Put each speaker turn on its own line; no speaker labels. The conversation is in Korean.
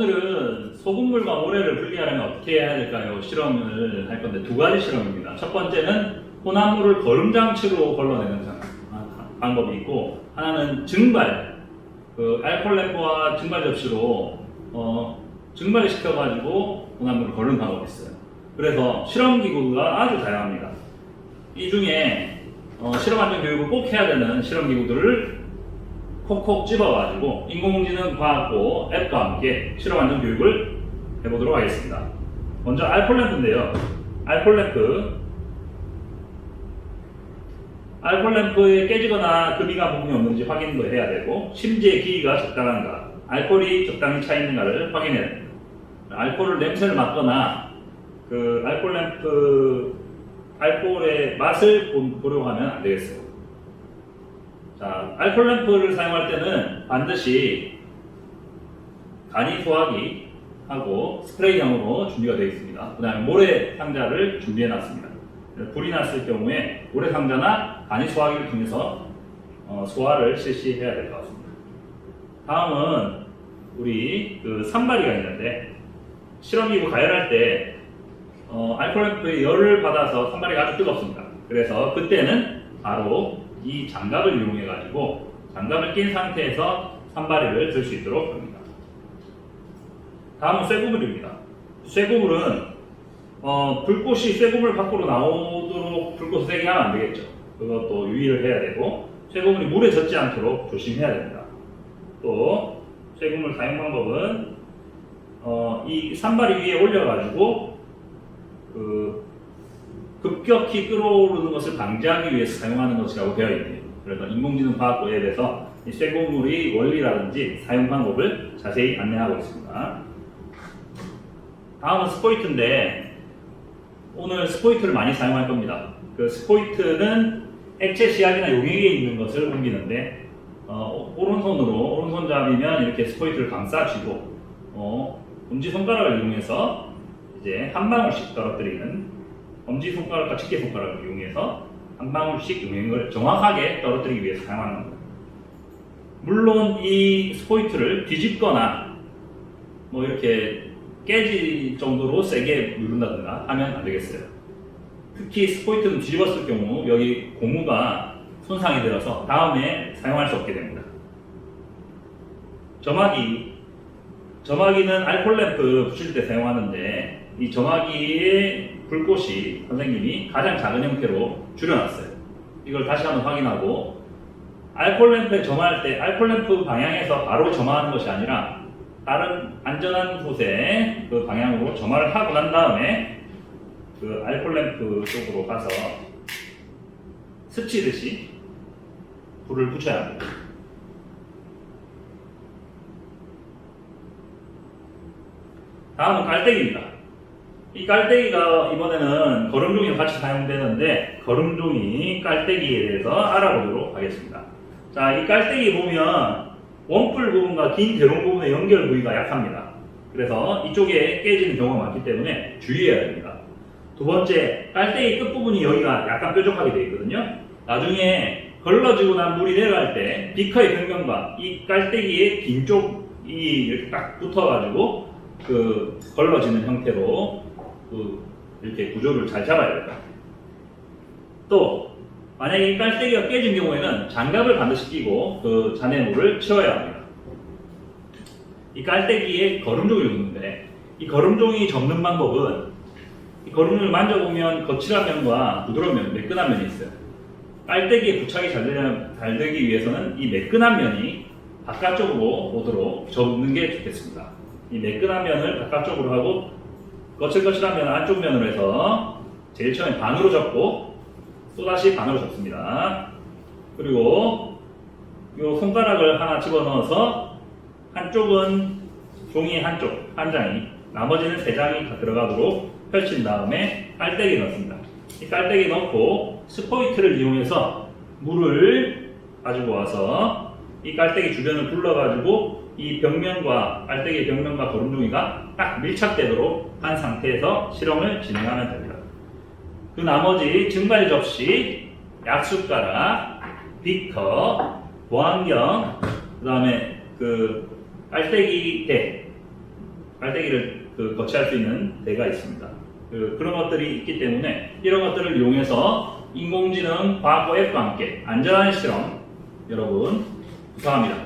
오늘은 소금물과 모래를 분리하려면 어떻게 해야 될까요? 실험을 할 건데 두 가지 실험입니다. 첫 번째는 혼합물을 거름장치로 걸러내는 장- 아, 방법이 있고 하나는 증발, 그 알콜 램프와 증발 접시로 어, 증발을 시켜가지고 혼합물을 걸는 방법이 있어요. 그래서 실험 기구가 아주 다양합니다. 이 중에 어, 실험 안전 교육을 꼭 해야 되는 실험 기구들을 콕콕 집어가지고 인공지능 과학고 앱과 함께 실험 안전 교육을 해보도록 하겠습니다. 먼저 알콜램프인데요. 알콜램프 알콜램프에 깨지거나 금이가 부분이 없는지 확인도 해야 되고 심지에 기기가 적당한가 알코올이 적당히 차 있는가를 확인해야 됩니다. 알코올을 냄새를 맡거나 그 알콜 램프 알코올의 맛을 보- 보려고 하면 안 되겠어요. 자, 알콜 램프를 사용할 때는 반드시 간이 소화기 하고 스프레이형으로 준비가 되어 있습니다. 그 다음에 모래 상자를 준비해 놨습니다. 불이 났을 경우에 모래 상자나 간이 소화기를 통해서 어, 소화를 실시해야 될 것 같습니다. 다음은 우리 그 산발이가 있는데 실험기구 가열할 때 어, 알콜 램프에 열을 받아서 산발이가 아주 뜨겁습니다. 그래서 그때는 바로 이 장갑을 이용해 가지고 장갑을 낀 상태에서 산발이를 들 수 있도록 합니다. 다음은 쇠고물입니다. 쇠고물은 어, 불꽃이 쇠고물 밖으로 나오도록 불꽃을 세게 하면 안 되겠죠. 그것도 유의를 해야 되고 쇠고물이 물에 젖지 않도록 조심해야 됩니다. 또 쇠고물 사용 방법은 어, 이 산발이 위에 올려가지고 그 급격히 끓어오르는 것을 방지하기 위해서 사용하는 것이라고 되어 있네요. 그래서 인공지능 과학고 앱에서 이 쇠고물의 원리라든지 사용 방법을 자세히 안내하고 있습니다. 다음은 스포이트인데 오늘 스포이트를 많이 사용할 겁니다. 그 스포이트는 액체 시약이나 용액에 있는 것을 옮기는데 어, 오른손으로 오른손잡이면 이렇게 스포이트를 감싸쥐고 어, 엄지 손가락을 이용해서 이제 한 방울씩 떨어뜨리는 엄지 손가락과 집게 손가락을 이용해서 한 방울씩 용액을 정확하게 떨어뜨리기 위해서 사용하는 겁니다. 물론 이 스포이트를 뒤집거나 뭐 이렇게 깨질 정도로 세게 누른다든가 하면 안 되겠어요. 특히 스포이트는 뒤집었을 경우 여기 고무가 손상이 되어서 다음에 사용할 수 없게 됩니다. 점화기 점화기는 알콜 램프 붙일 때 사용하는데 이 점화기의 불꽃이 선생님이 가장 작은 형태로 줄여놨어요. 이걸 다시 한번 확인하고 알콜 램프에 점화할 때 알콜 램프 방향에서 바로 점화하는 것이 아니라 다른 안전한 곳에 그 방향으로 점화를 하고 난 다음에 그 알콜 램프 쪽으로 가서 스치듯이 불을 붙여야 합니다. 다음은 깔때기입니다. 이 깔때기가 이번에는 거름종이랑 같이 사용되는데 거름종이 깔때기에 대해서 알아보도록 하겠습니다. 자, 이 깔때기 보면 원뿔 부분과 긴 대롱 부분의 연결 부위가 약합니다. 그래서 이쪽에 깨지는 경우가 많기 때문에 주의해야 됩니다. 두 번째, 깔때기 끝부분이 여기가 약간 뾰족하게 되어 있거든요. 나중에 걸러지고 난 물이 내려갈 때 비커의 평면과 이 깔때기의 긴 쪽이 이렇게 딱 붙어가지고 그 걸러지는 형태로 그 이렇게 구조를 잘 잡아야 됩니다. 또 만약에 이 깔때기가 깨진 경우에는 장갑을 반드시 끼고 그 잔해물을 치워야 합니다. 이 깔때기에 거름종이 있는데 이 거름종이 접는 방법은 이 거름종을 만져보면 거칠한 면과 부드러운 면, 매끈한 면이 있어요. 깔때기에 부착이 잘, 되려, 잘 되기 위해서는 이 매끈한 면이 바깥쪽으로 오도록 접는 게 좋겠습니다. 이 매끈한 면을 바깥쪽으로 하고 거칠 거칠한 면을 안쪽 면으로 해서 제일 처음에 반으로 접고 또다시 반으로 접습니다. 그리고 이 손가락을 하나 집어넣어서 한쪽은 종이 한쪽 한 장이 나머지는 세 장이 다 들어가도록 펼친 다음에 깔때기 넣습니다. 이 깔때기 넣고 스포이트를 이용해서 물을 가지고 와서 이 깔때기 주변을 둘러가지고 이 벽면과 깔때기 벽면과 거름종이가 딱 밀착되도록 한 상태에서 실험을 진행하면 됩니다. 그 나머지 증발 접시, 약숟가락, 비커, 보안경, 그 다음에 그 깔때기 대 깔때기를 그 거치할 수 있는 데가 있습니다. 그, 그런 것들이 있기 때문에 이런 것들을 이용해서 인공지능 과학고 앱과 함께 안전한 실험 여러분 구성합니다.